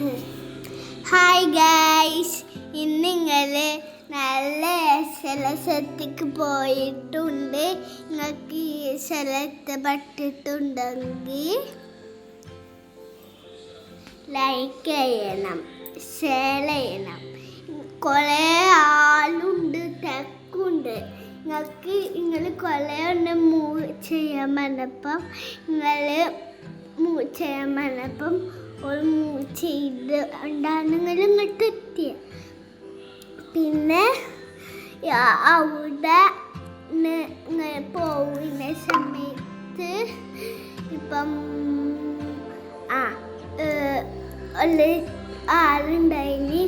Hi guys ഇന്ന് നിങ്ങൾ നല്ല സ്ഥലത്തേക്ക് പോയിട്ടുണ്ട്. നിങ്ങൾക്ക് ഈ സ്ഥലത്ത് പറ്റിട്ടുണ്ടെങ്കിൽ ലൈക്ക് ചെയ്യണം ഷെയർ ചെയ്യണം. കുറേ ആളുണ്ട് തെക്കുണ്ട്. നിങ്ങൾക്ക് നിങ്ങൾ കുറേ ഉണ്ട് മൂവ് ചെയ്യാൻ പറഞ്ഞപ്പം നിങ്ങൾ മൂവ് ചെയ്യാൻ ഒരു മൂച്ച ഇത് ഉണ്ടാണ് നിങ്ങൾ ഇങ്ങോട്ട് എത്തിയ പിന്നെ അവിടെ പോകുന്ന സമയത്ത് ഇപ്പം ആ ഒരു ആളുണ്ടായിനി.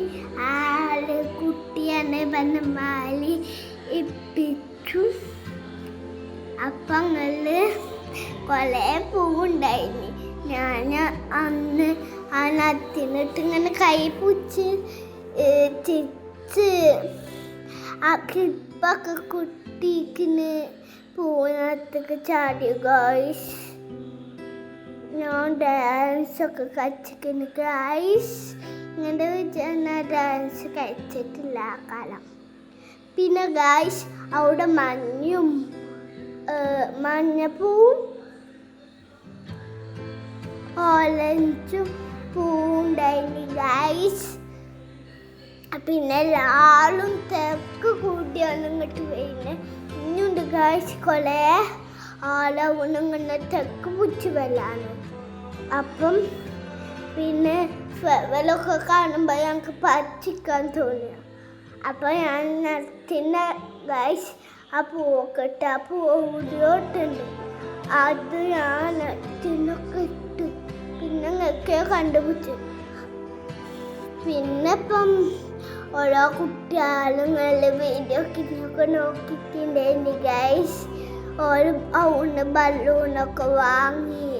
ആൾ കുട്ടിയാണ് വന്ന് മാലി ഇപ്പിച്ചു അപ്പം ഞങ്ങൾ പൂവുണ്ടായിരുന്നു പൂവുണ്ടായിനി. ഞാൻ അന്ന് ആ നത്തിനിട്ട് ഇങ്ങനെ കൈ പൂച്ച് ചിച്ച് ആ ക്ലിപ്പൊക്കെ കുട്ടിക്കിന് പൂനത്തൊക്കെ ചാടി. ഗായ്സ് ഞാൻ ഡാൻസൊക്കെ കളിച്ചിരിക്കുന്നു ഗൈസ് ഇങ്ങനെ വിചാരിച്ച ഡാൻസ് കഴിച്ചിട്ടില്ല ആ കാലം. പിന്നെ ഗൈസ് അവിടെ മഞ്ഞും മഞ്ഞപ്പൂവും ഓറഞ്ചും പൂണ്ടായി ഗൈസ് പിന്നെ എല്ലാവരും തിരക്ക് കൂട്ടിയാണ് ഇങ്ങോട്ട് വരുന്നത് ഇനിയുണ്ട് ഗൈസ് കൊലെ ആളെ ഇങ്ങനെ തെക്ക് പിടിച്ച് വരാണ് അപ്പം പിന്നെ ഫെവലൊക്കെ കാണുമ്പോൾ ഞങ്ങൾക്ക് പറ്റിക്കാൻ തോന്നിയ. അപ്പം ഞാൻ നടത്തുന്ന ഗൈസ് ആ പൂവൊക്കെ ഇട്ട് ആ പൂവിലോട്ടുണ്ട് അത് ഞാൻ നടത്തിനൊക്കെ ഇട്ടു. പിന്നെ ഞങ്ങൾക്ക് കണ്ടുപിടിച്ചു പിന്നെ ഇപ്പം ഓരോ കുട്ടികളും നല്ല വീഡിയോ ഒക്കെ നോക്കിയിട്ടുണ്ടായിരുന്നു ഗൈസ് ഒരു ഔണ് ബലൂണൊക്കെ വാങ്ങി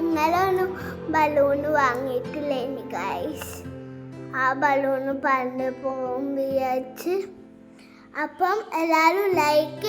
ഇന്നലെ ഒന്നും ബലൂൺ വാങ്ങിയിട്ടില്ലേനി ഗൈസ് ആ ബലൂണ് പണ്ട് പോകും വിചാരിച്ച് അപ്പം എല്ലാവരും ലൈക്ക്